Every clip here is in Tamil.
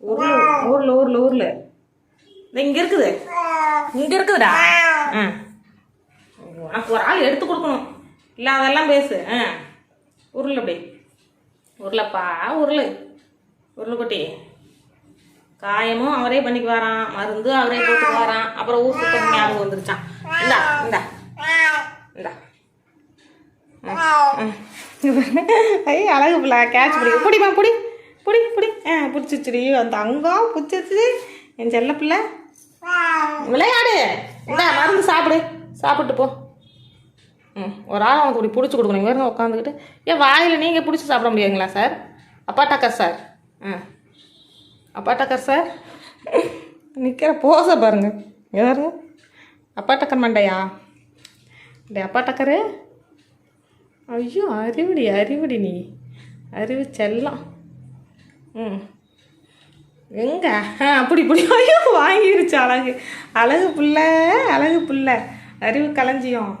ஊரில் ஊரில் ஊரில் ஊரில். இங்கே இருக்குது. இங்கே இருக்குதுடா. உனக்கு ஒரு ஆள் எடுத்து கொடுக்கணும். இல்லை அதெல்லாம் பேசு. ஆ. உருள் அப்படி. உருளைப்பா உருள் உருள் குட்டி காயமும் அவரே பண்ணிக்கு வரான். மருந்து அவரே போட்டுக்கு வரான். அப்புறம் ஊர் சுத்தம் ஞாபகம் வந்துருச்சான் இந்தா இந்தா. இந்தா. ஐய் அழகு பிள்ளை. கேட்ச் பிடிக்க பிடிமா பிடி. பிடிச்சிச்சுடி. அந்த அங்கம் பிடிச்சிச்சு. என் செல்ல பிள்ளை. விளையாடு. இந்த மருந்து சாப்பிடு. சாப்பிட்டு போ. ம் ஒரு ஆள் அவனுக்கு இப்படி பிடிச்சி கொடுக்கணும். இங்கே உட்காந்துக்கிட்டு ஏன் வாயில் நீங்கள் பிடிச்சி சாப்பிட முடியாதுங்களா சார்? அப்பா டக்கர் சார். ஆ. அப்பா டக்கர் சார். நிற்கிற போச பாருங்க. யார் அப்பா டக்கர் மண்டையா? டே அப்பா டக்கரு ஐயோ அறிவுடி அறிவுடி நீ. அறிவு செல்லம். ம். எங்க? அப்படி இப்படி ஐயோ வாங்கிருச்சு அழகு. அழகு புள்ள அழகு புள்ள. அறிவு களஞ்சியம்.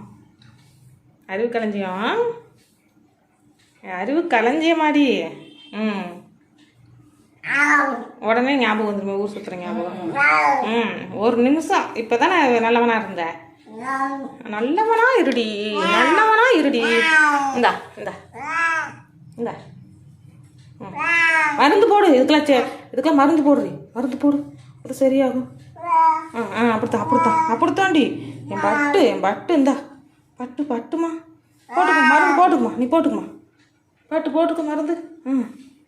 அறிவு களஞ்சியம். அறிவு களஞ்சியமாடி ம். உடனே ஞாபகம் வந்துருமே ஊர் சுற்றுற ஞாபகம். ம். ஒரு நிமிஷம். இப்போ தானே நல்லவனாக இருந்தேன் நல்லவனா இருடி. நல்லவனா இருடி. இந்தா இந்தா. இந்தா. ம். மருந்து போடு இதுக்கெல்லாம் சே இதுக்கெல்லாம் மருந்து போடுறி மருந்து போடு. அது சரியாகும். ஆ ஆ அப்படித்தான் அப்படித்தான் அப்படித்தாண்டி என் பட்டு என் பட்டு இந்தா. பட்டு பட்டுமா. போட்டுக்குமா மருந்து போட்டுக்குமா நீ போட்டுக்குமா. பட்டு போட்டுக்க மருந்து. ம்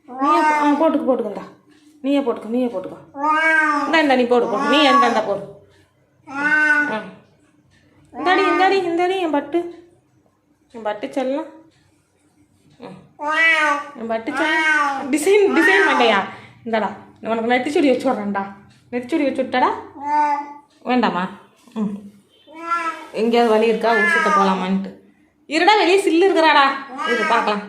நீயே ஆ போட்டுக்கு போட்டுக்கந்தா நீயே போட்டுக்க நீயே போட்டுக்கோ. இந்தா இந்தா நீ போடு போடு நீ எந்த இந்தா போடு. ஆ. இந்தாடி இந்தாடி இந்தாடி என் பட்டு. என் பட்டு செல்லாம். ம். என் பட்டு செல்லாம். டிசைன் டிசைன் பண்ணையா இந்தாடா உனக்கு நெத்திச்சுடி வச்சு விட்றேன்டா நெத்திச்சுடி வச்சு விட்டாடா வேண்டாமா? ம். எங்கேயாவது வழி இருக்கா? ஊர் போகலாமான்ட்டு இருடா வெளியே சில்லு இருக்கிறாடா இது பார்க்கலாம்.